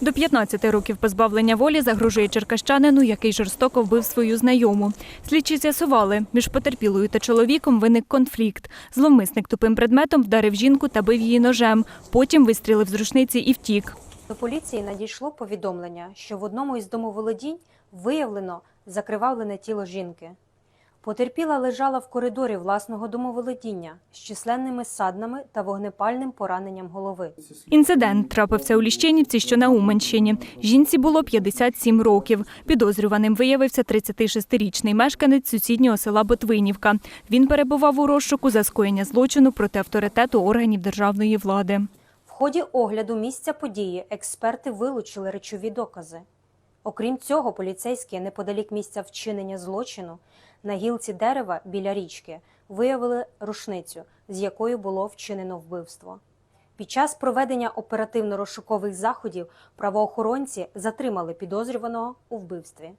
До 15 років позбавлення волі загрожує черкащанину, який жорстоко вбив свою знайому. Слідчі з'ясували, між потерпілою та чоловіком виник конфлікт. Зловмисник тупим предметом вдарив жінку та бив її ножем. Потім вистрілив з рушниці і втік. До поліції надійшло повідомлення, що в одному із домоволодінь виявлено закривавлене тіло жінки. Потерпіла лежала в коридорі власного домоволодіння з численними саднами та вогнепальним пораненням голови. Інцидент трапився у Ліщинівці, що на Уманщині. Жінці було 57 років. Підозрюваним виявився 36-річний мешканець сусіднього села Ботвинівка. Він перебував у розшуку за скоєння злочину проти авторитету органів державної влади. В ході огляду місця події експерти вилучили речові докази. Окрім цього, поліцейські неподалік місця вчинення злочину на гілці дерева біля річки виявили рушницю, з якою було вчинено вбивство. Під час проведення оперативно-розшукових заходів правоохоронці затримали підозрюваного у вбивстві.